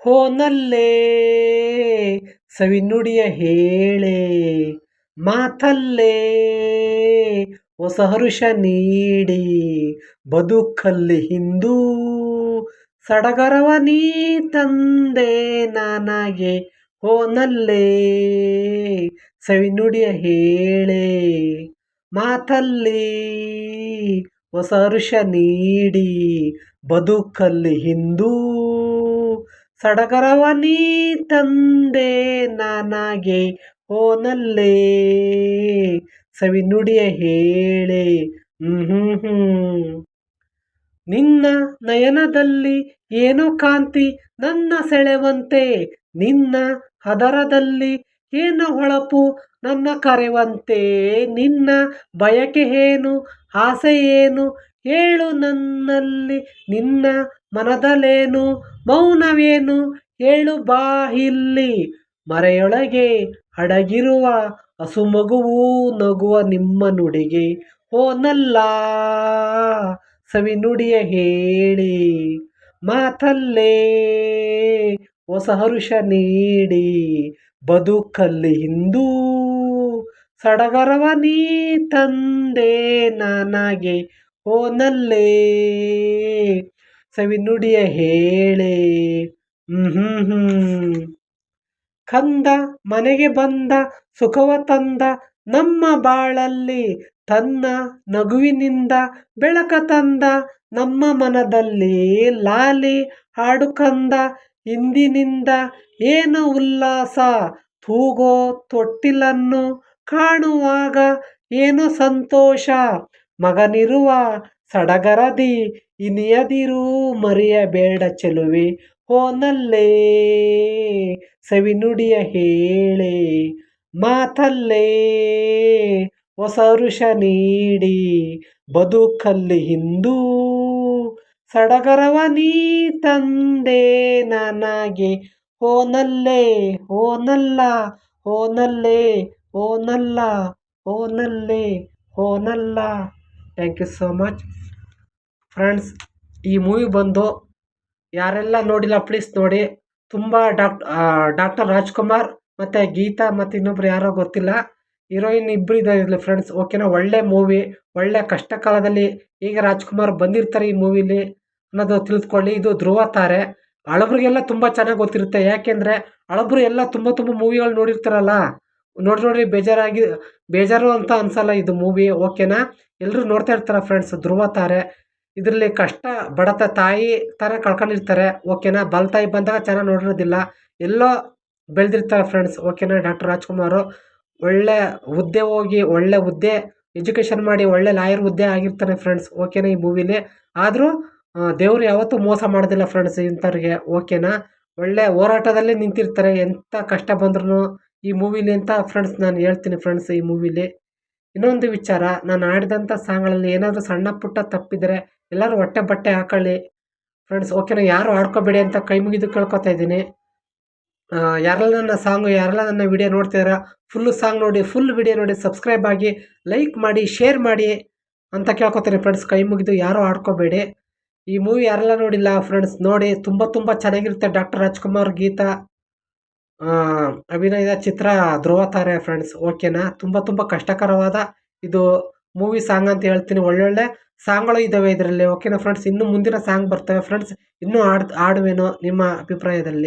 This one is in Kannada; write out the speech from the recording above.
ಹೋನಲ್ಲೇ ಸವಿನುಡಿಯ ಹೇಳೆ, ಮಾತಲ್ಲೇ, ಹೊಸ ಹರುಷ ನೀಡಿ, ಬದುಕಲ್ಲಿ ಹಿಂದೂ, ಸಡಗರವ ನೀ ತಂದೆ ನನಗೆ ಹೋನಲ್ಲೇ ಸವಿನುಡಿಯ ಹೇಳೆ, ಮಾತಲ್ಲಿ ಹೊಸ ಹರುಷ ನೀಡಿ, ಬದುಕಲ್ಲಿ ಹಿಂದೂ ಸಡಗರವ ನೀ ತಂದೆ ನನಗೆ ಸವಿ ನುಡಿಯ ಹೇಳೆ ಹ್ಞೂ ನಿನ್ನ ನಯನದಲ್ಲಿ ಏನೋ ಕಾಂತಿ ನನ್ನ ಸೆಳೆವಂತೆ, ನಿನ್ನ ಹದರದಲ್ಲಿ ಏನೋ ಹೊಳಪು ನನ್ನ ಕರೆವಂತೆ, ನಿನ್ನ ಬಯಕೆ ಏನು, ಆಸೆ ಏನು ಹೇಳು ನನ್ನಲ್ಲಿ ನಿನ್ನ ಮನದಲೇನು ಮೌನವೇನು? ಹೇಳು ಬಾ ಇಲ್ಲಿ. ಮರೆಯೊಳಗೆ ಅಡಗಿರುವ ಹಸು ಮಗುವು ನಗುವ ನಿಮ್ಮ ನುಡಿಗೆ. ಓನಲ್ಲ ಸವಿ ನುಡಿಯ ಹೇಳಿ. ಮಾತಲ್ಲೇ, ಹೊಸ ಹರುಷ ನೀಡಿ. ಬದುಕಲ್ಲಿ ಹಿಂದೂ ಸಡಗರವ ನೀ ತಂದೆ, ನನಗೆ ಹೋನಲ್ಲೇ ಸವಿನುಡಿಯ ಹೇಳೆ. ಹ್ಞೂ ಕಂದ ಮನೆಗೆ ಬಂದ, ಸುಖವ ತಂದ, ನಮ್ಮ ಬಾಳಲ್ಲಿ ತನ್ನ ನಗುವಿನಿಂದ ಬೆಳಕ ತಂದ, ನಮ್ಮ ಮನದಲ್ಲಿ ಲಾಲಿ ಹಾಡು ಕಂದ, ಇಂದಿನಿಂದ ಏನು ಉಲ್ಲಾಸ, ತೂಗೋ ತೊಟ್ಟಿಲನ್ನು ಕಾಣುವಾಗ ಏನು ಸಂತೋಷ ಮಗನಿರುವ ಸಡಗರದಿ ಇನಿಯದಿರು ಮರೆಯಬೇಡ ಚೆಲುವೆ ಹೋನಲ್ಲೇ ಸವಿನುಡಿಯ ಹೇಳೆ, ಮಾತಲ್ಲೇ, ಹೊಸ ಋಷ ನೀಡಿ, ಬದುಕಲ್ಲಿ ಹಿಂದೂ, ಸಡಗರವ ನೀ ತಂದೆ ನನಗೆ ಹೋನಲ್ಲೇ ಹೋನಲ್ಲ ಹೋನಲ್ಲೇ ಹೋನಲ್ಲ ಹೋನಲ್ಲೇ ಹೋನಲ್ಲ thank you so much friends ಈ ಮೂವಿ ಬಂದು ಯಾರೆಲ್ಲ ನೋಡಿಲ್ಲ ಪ್ಲೀಸ್ ನೋಡಿ. ತುಂಬ ಡಾಕ್ಟ್ ಡಾಕ್ಟರ್ ರಾಜ್ಕುಮಾರ್ ಮತ್ತು ಗೀತಾ ಮತ್ತು ಇನ್ನೊಬ್ರು ಯಾರೋ ಗೊತ್ತಿಲ್ಲ. ಹೀರೋಯಿನ್ ಇಬ್ಬರು ಇದ್ದಾರೆ ಫ್ರೆಂಡ್ಸ್ ಓಕೆನಾ ಒಳ್ಳೆ ಮೂವಿ ಒಳ್ಳೆ ಕಷ್ಟ ಕಾಲದಲ್ಲಿ ಈಗ ರಾಜ್ಕುಮಾರ್ ಬಂದಿರ್ತಾರೆ ಈ ಮೂವಿಲಿ ಅನ್ನೋದು ತಿಳಿದುಕೊಳ್ಳಿ ಇದು ಧ್ರುವ ತಾರೆ. ಹಳಬ್ರಿಗೆಲ್ಲ ತುಂಬ ಚೆನ್ನಾಗಿ ಗೊತ್ತಿರುತ್ತೆ. ಯಾಕೆಂದರೆ ಹಳಬ್ರು ಎಲ್ಲ ತುಂಬ ತುಂಬ ಮೂವಿಗಳು ನೋಡಿರ್ತಾರಲ್ಲ. ನೋಡಿ ನೋಡಿ ಬೇಜಾರಾಗಿ, ಬೇಜಾರು ಅಂತ ಅನ್ಸಲ್ಲ ಇದು ಮೂವಿ ಓಕೆನಾ ಎಲ್ಲರೂ ನೋಡ್ತಾ ಇರ್ತಾರೆ ಫ್ರೆಂಡ್ಸ್ ಧ್ರುವ ತಾರೆ. ಇದರಲ್ಲಿ ಕಷ್ಟ ಬಡತ ತಾಯಿ ಥರ ಕಳ್ಕೊಂಡಿರ್ತಾರೆ ಓಕೆನಾ ಬಲ್ತಾಯಿ ಬಂದಾಗ ಚೆನ್ನಾಗಿ ನೋಡಿರೋದಿಲ್ಲ. ಎಲ್ಲೋ ಬೆಳೆದಿರ್ತಾರೆ ಫ್ರೆಂಡ್ಸ್ ಓಕೆನಾ ಡಾಕ್ಟರ್ ರಾಜ್ಕುಮಾರು ಒಳ್ಳೆ ಹುದ್ದೆ ಹೋಗಿ, ಒಳ್ಳೆ ಹುದ್ದೆ ಎಜುಕೇಷನ್ ಮಾಡಿ, ಒಳ್ಳೆ ಲಾಯರ್ ಹುದ್ದೆ ಆಗಿರ್ತಾನೆ ಫ್ರೆಂಡ್ಸ್ ಓಕೆನಾ ಈ ಮೂವಿಲಿ ಆದರೂ ದೇವರು ಯಾವತ್ತೂ ಮೋಸ ಮಾಡೋದಿಲ್ಲ ಫ್ರೆಂಡ್ಸ್ ಇಂಥವ್ರಿಗೆ ಓಕೆನಾ ಒಳ್ಳೆ ಹೋರಾಟದಲ್ಲಿ ನಿಂತಿರ್ತಾರೆ ಎಂಥ ಕಷ್ಟ ಬಂದ್ರೂ ಈ ಮೂವಿಲಿ ಅಂತ ಫ್ರೆಂಡ್ಸ್ ನಾನು ಹೇಳ್ತೀನಿ ಫ್ರೆಂಡ್ಸ್ ಈ ಮೂವಿಲಿ. ಇನ್ನೊಂದು ವಿಚಾರ, ನಾನು ಆಡಿದಂಥ ಸಾಂಗ್ಗಳಲ್ಲಿ ಏನಾದರೂ ಸಣ್ಣ ಪುಟ್ಟ ತಪ್ಪಿದರೆ ಎಲ್ಲರೂ ಹೊಟ್ಟೆ ಬಟ್ಟೆ ಹಾಕೊಳ್ಳಿ. ಫ್ರೆಂಡ್ಸ್ ಓಕೆನಾ ಯಾರು ಆಡ್ಕೋಬೇಡಿ ಅಂತ ಕೈ ಮುಗಿದು ಕೇಳ್ಕೊತಾ ಇದ್ದೀನಿ. ಯಾರೆಲ್ಲ ನನ್ನ ಸಾಂಗು, ಯಾರೆಲ್ಲ ನನ್ನ ವಿಡಿಯೋ ನೋಡ್ತಿದಾರ ಫುಲ್ಲು ಸಾಂಗ್ ನೋಡಿ ಫುಲ್ ವಿಡಿಯೋ ನೋಡಿ ಸಬ್ಸ್ಕ್ರೈಬ್ ಆಗಿ ಲೈಕ್ ಮಾಡಿ ಶೇರ್ ಮಾಡಿ ಅಂತ ಕೇಳ್ಕೊತೀನಿ ಫ್ರೆಂಡ್ಸ್ ಕೈ ಮುಗಿದು ಯಾರೂ ಆಡ್ಕೋಬೇಡಿ. ಈ ಮೂವಿ ಯಾರೆಲ್ಲ ನೋಡಿಲ್ಲ ಫ್ರೆಂಡ್ಸ್ ನೋಡಿ, ತುಂಬ ತುಂಬ ಚೆನ್ನಾಗಿರುತ್ತೆ ಡಾಕ್ಟರ್ ರಾಜ್ಕುಮಾರ್ ಗೀತಾ. ಅಭಿನಯದ ಚಿತ್ರ ಧ್ರುವ ತಾರೆ ಫ್ರೆಂಡ್ಸ್ ಓಕೆನಾ ತುಂಬ ತುಂಬ ಕಷ್ಟಕರವಾದ ಇದು ಮೂವಿ ಸಾಂಗ್ ಅಂತ ಹೇಳ್ತೀನಿ. ಒಳ್ಳೊಳ್ಳೆ ಸಾಂಗ್ಗಳು ಇದ್ದಾವೆ ಇದರಲ್ಲಿ. ಓಕೆನಾ ಫ್ರೆಂಡ್ಸ್ ಇನ್ನು ಮುಂದಿನ ಸಾಂಗ್ ಬರ್ತವೆ ಫ್ರೆಂಡ್ಸ್ ಇನ್ನೂ ಹಾಡ್ ಹಾಡುವೆನು ನಿಮ್ಮ ಅಭಿಪ್ರಾಯದಲ್ಲಿ?